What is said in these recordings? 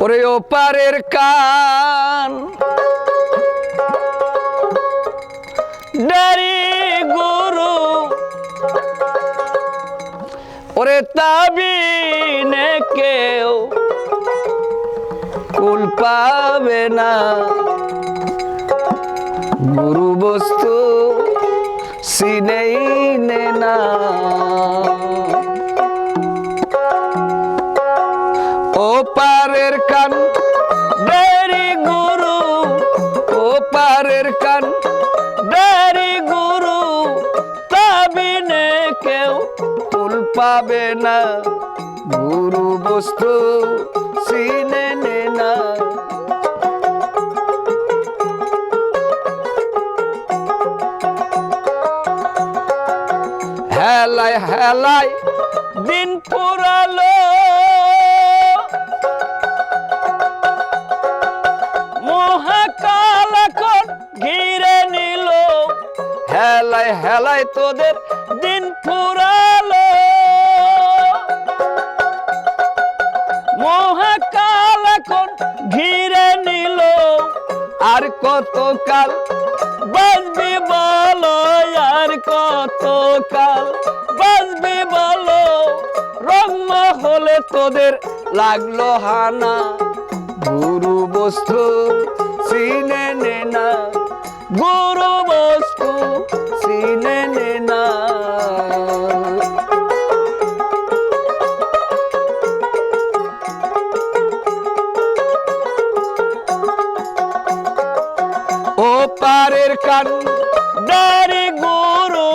ওরে ওপারের কান। ডারি গুরু। ওরে তাবিনে কেউ কুল পাবে না। গুরু বস্তু সিনেই নে। পাবে না। গুরু বস্তু সিনে নে না। হেলায় হেলায় দিন পুরালো। মহাকাল ঘিরে নিল। হেলায় হেলায় তোদের দিন ফুরালো কতকাল বাজবি বলো আর কতকাল? বাজবে বলো রঙ হলে তোদের লাগল হানা। গুরু বস্তু সিনে নে না, গুরু ও পারের কান, ডারে গুরু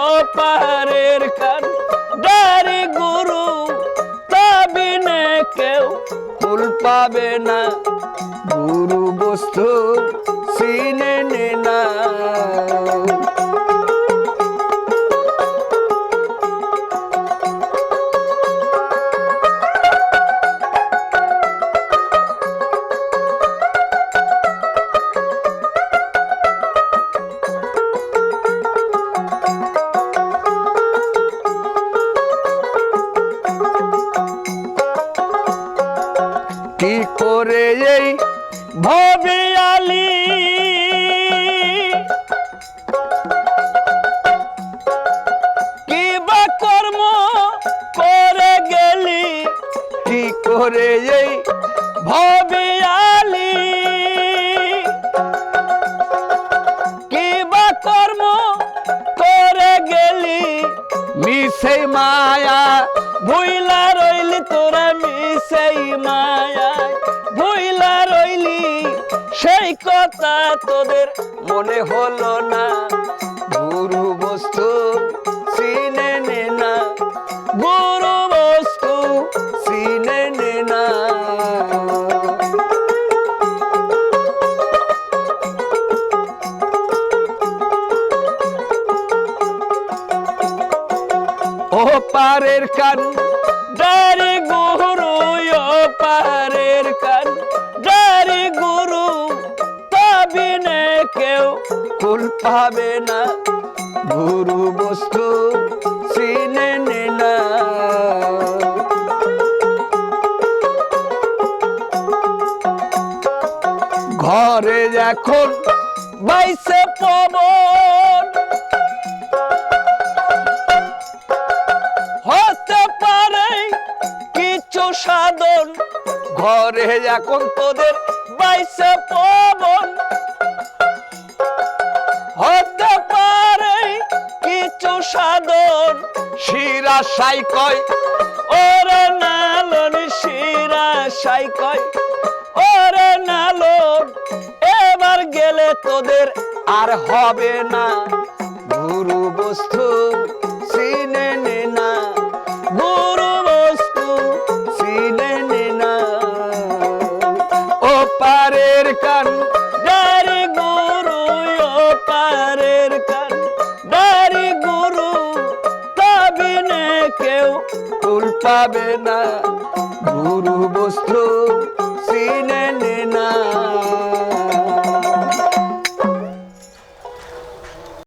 ও পারের কান, ডারে গুরু তবে না কেউ, ফুল পাবে না, গুরু বস্তু করে এই ভবিয়ালি। কি বা কর্ম করে গেলি? মিশে মায়া, ভুইলা রইলি তোরা মিশে মায়া। ভুইলা রইলি, সেই কথা তোদের মনে হলো না। ও পারের কান ডারি গুরু ও পারের কান ডারি গুরু তবিনে কেউ ফুল পাবে না। গুরু বস্তু সিনে নে না। ঘরে এখন বাইসে পবন সাধন। ঘরে এখন তোদের বাইসে পবন। হতে পারে কিছু সাধন। শিরা সাই কয়, ওরে নালন শিরা সাই কয়, ওরে নালন, এবার গেলে তোদের আর হবে না। গুরু বস্তু পাবে না। গুরু বস্তু